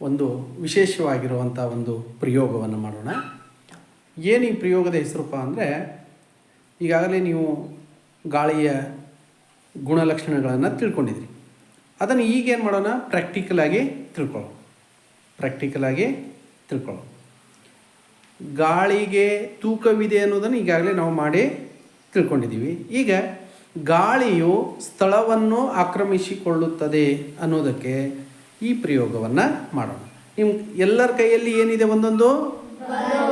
ಒಂದು ವಿಶೇಷವಾಗಿರುವಂಥ ಒಂದು ಪ್ರಯೋಗವನ್ನು ಮಾಡೋಣ. ಏನು ಈ ಪ್ರಯೋಗದ ಹೆಸರುಪ್ಪ ಅಂದರೆ, ಈಗಾಗಲೇ ನೀವು ಗಾಳಿಯ ಗುಣಲಕ್ಷಣಗಳನ್ನು ತಿಳ್ಕೊಂಡಿದ್ರಿ. ಅದನ್ನು ಈಗೇನು ಮಾಡೋಣ? ಪ್ರಾಕ್ಟಿಕಲಾಗಿ ತಿಳ್ಕೊಳ್ಳೋಣ. ಪ್ರಾಕ್ಟಿಕಲಾಗಿ ತಿಳ್ಕೊಳ್ಳೋಣ. ಗಾಳಿಗೆ ತೂಕವಿದೆ ಅನ್ನೋದನ್ನು ಈಗಾಗಲೇ ನಾವು ಮಾಡಿ ತಿಳ್ಕೊಂಡಿದ್ದೀವಿ. ಈಗ ಗಾಳಿಯು ಸ್ಥಳವನ್ನು ಆಕ್ರಮಿಸಿಕೊಳ್ಳುತ್ತದೆ ಅನ್ನೋದಕ್ಕೆ ಈ ಪ್ರಯೋಗವನ್ನು ಮಾಡೋಣ. ನಿಮ್ಮ ಎಲ್ಲರ ಕೈಯಲ್ಲಿ ಏನಿದೆ ಒಂದೊಂದು?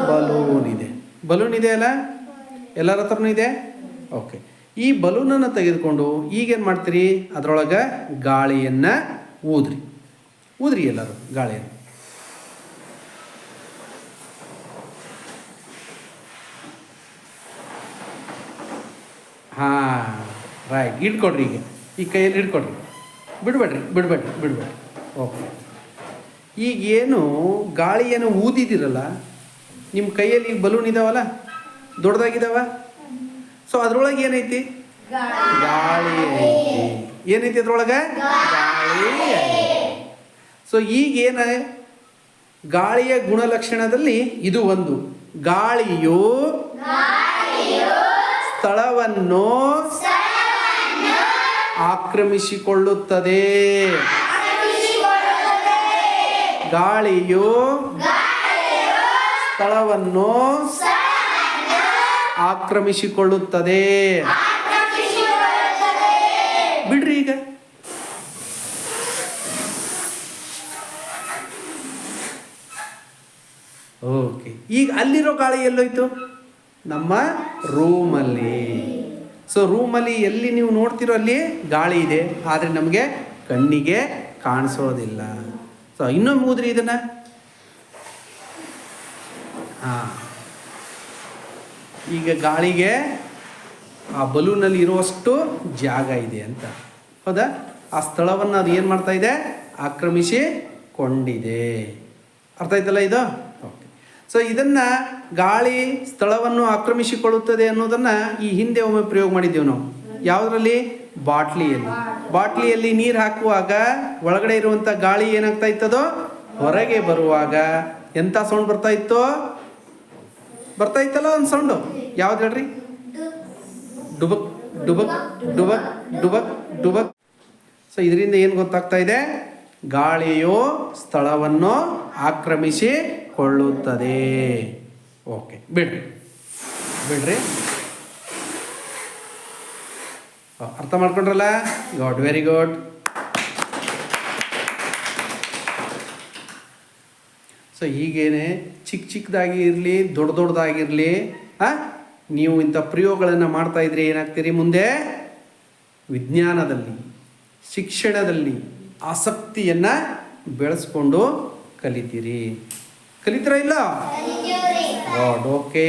ಬಲೂನ್ ಇದೆ. ಬಲೂನ್ ಇದೆ ಅಲ್ಲ? ಎಲ್ಲರ ಹತ್ರನೂ ಇದೆ? ಓಕೆ. ಈ ಬಲೂನನ್ನು ತೆಗೆದುಕೊಂಡು ಈಗೇನು ಮಾಡ್ತೀರಿ? ಅದರೊಳಗೆ ಗಾಳಿಯನ್ನು ಊದ್ರಿ. ಊದ್ರಿ ಎಲ್ಲರೂ ಗಾಳಿಯನ್ನು. ಹಾಂ ರೈಟ್ ಇಟ್ಕೊಡ್ರಿ ಈಗ. ಈ ಕೈಯಲ್ಲಿ ಇಟ್ಕೊಡ್ರಿ. ಬಿಡ್ಬೇಡ್ರಿ, ಬಿಡಬೇಡ್ರಿ, ಬಿಡ್ಬೇಡ್ರಿ. ಓಕೆ. ಈಗ ಏನು ಗಾಳಿಯನ್ನು ಊದಿದಿರಲ್ಲ ನಿಮ್ಮ ಕೈಯಲ್ಲಿ ಈಗ ಬಲೂನ್ ಇದಾವಲ್ಲ ದೊಡ್ಡದಾಗಿದಾವ? ಸೊ ಅದ್ರೊಳಗೆ ಏನೈತಿ? ಗಾಳಿ ಐತಿ. ಏನೈತಿ ಅದ್ರೊಳಗೆ? ಗಾಳಿ ಸೊ ಈಗ ಏನ ಗಾಳಿಯ ಗುಣಲಕ್ಷಣದಲ್ಲಿ ಇದು ಒಂದು. ಗಾಳಿಯು ಸ್ಥಳವನ್ನು ಆಕ್ರಮಿಸಿಕೊಳ್ಳುತ್ತದೆ. ಗಾಳಿಯು ಸ್ಥಳವನ್ನು ಆಕ್ರಮಿಸಿಕೊಳ್ಳುತ್ತದೆ. ಬಿಡ್ರಿ ಈಗ. ಓಕೆ. ಈಗ ಅಲ್ಲಿರೋ ಗಾಳಿ ಎಲ್ಲೋಯ್ತು? ನಮ್ಮ ರೂಮಲ್ಲಿ. ಸೊ ರೂಮಲ್ಲಿ ಎಲ್ಲಿ ನೀವು ನೋಡ್ತಿರೋ ಅಲ್ಲಿ ಗಾಳಿ ಇದೆ. ಆದರೆ ನಮಗೆ ಕಣ್ಣಿಗೆ ಕಾಣಿಸೋದಿಲ್ಲ. ಸೊ ಇನ್ನೊಮ್ಮೆ ಮೂದ್ರಿ ಇದನ್ನ? ಹಾಂ. ಈಗ ಗಾಳಿಗೆ ಆ ಬಲೂನಲ್ಲಿ ಇರುವಷ್ಟು ಜಾಗ ಇದೆ ಅಂತ. ಹೌದಾ? ಆ ಸ್ಥಳವನ್ನು ಅದು ಏನು ಮಾಡ್ತಾ ಇದೆ? ಆಕ್ರಮಿಸಿಕೊಂಡಿದೆ ಅರ್ಥ ಆಯ್ತಲ್ಲ ಇದು? ಓಕೆ ಸೊ ಇದನ್ನು ಗಾಳಿ ಸ್ಥಳವನ್ನು ಆಕ್ರಮಿಸಿಕೊಳ್ಳುತ್ತದೆ ಅನ್ನೋದನ್ನು ಈ ಹಿಂದೆ ಒಮ್ಮೆ ಪ್ರಯೋಗ ಮಾಡಿದ್ದೇವೆ ನಾವು. ಯಾವುದರಲ್ಲಿ? ಬಾಟ್ಲಿಯಲ್ಲಿ. ಬಾಟ್ಲಿಯಲ್ಲಿ ನೀರು ಹಾಕುವಾಗ ಒಳಗಡೆ ಇರುವಂಥ ಗಾಳಿ ಏನಾಗ್ತಾ ಇತ್ತದೋ? ಹೊರಗೆ ಬರುವಾಗ. ಎಂಥ ಸೌಂಡ್ ಬರ್ತಾ ಇತ್ತು? ಬರ್ತಾ ಇತ್ತಲ್ಲ ಒಂದು ಸೌಂಡು ಯಾವ್ದು ಹೇಳ್ರಿ? ಡುಬಕ್ ಡುಬಕ್ ಡುಬಕ್ ಡುಬಕ್ ಡುಬಕ್. ಸೊ ಇದರಿಂದ ಏನು ಗೊತ್ತಾಗ್ತಾ ಇದೆ? ಗಾಳಿಯು, ಸ್ಥಳವನ್ನು ಆಕ್ರಮಿಸಿಕೊಳ್ಳುತ್ತದೆ. ಓಕೆ ಬಿಡ್ರಿ. ಬಿಡ್ರಿ. ಅರ್ಥ ಮಾಡ್ಕೊಂಡ್ರಲ್ಲ? ಗಾಡ್ ವೆರಿ ಗುಡ್ ಸೊ ಈಗೇನೆ ಚಿಕ್ಕ ಚಿಕ್ಕದಾಗಿ ಇರಲಿ ದೊಡ್ಡ ದೊಡ್ಡದಾಗಿರಲಿ ಹಾಂ ನೀವು ಇಂಥ ಪ್ರಯೋಗಗಳನ್ನು ಮಾಡ್ತಾ ಇದ್ರೆ ಏನಾಗ್ತೀರಿ ಮುಂದೆ? ವಿಜ್ಞಾನದಲ್ಲಿ ಶಿಕ್ಷಣದಲ್ಲಿ ಆಸಕ್ತಿಯನ್ನು ಬೆಳೆಸ್ಕೊಂಡು ಕಲಿತೀರಿ. ಕಲಿತೀರಾ ಇಲ್ಲ? God okay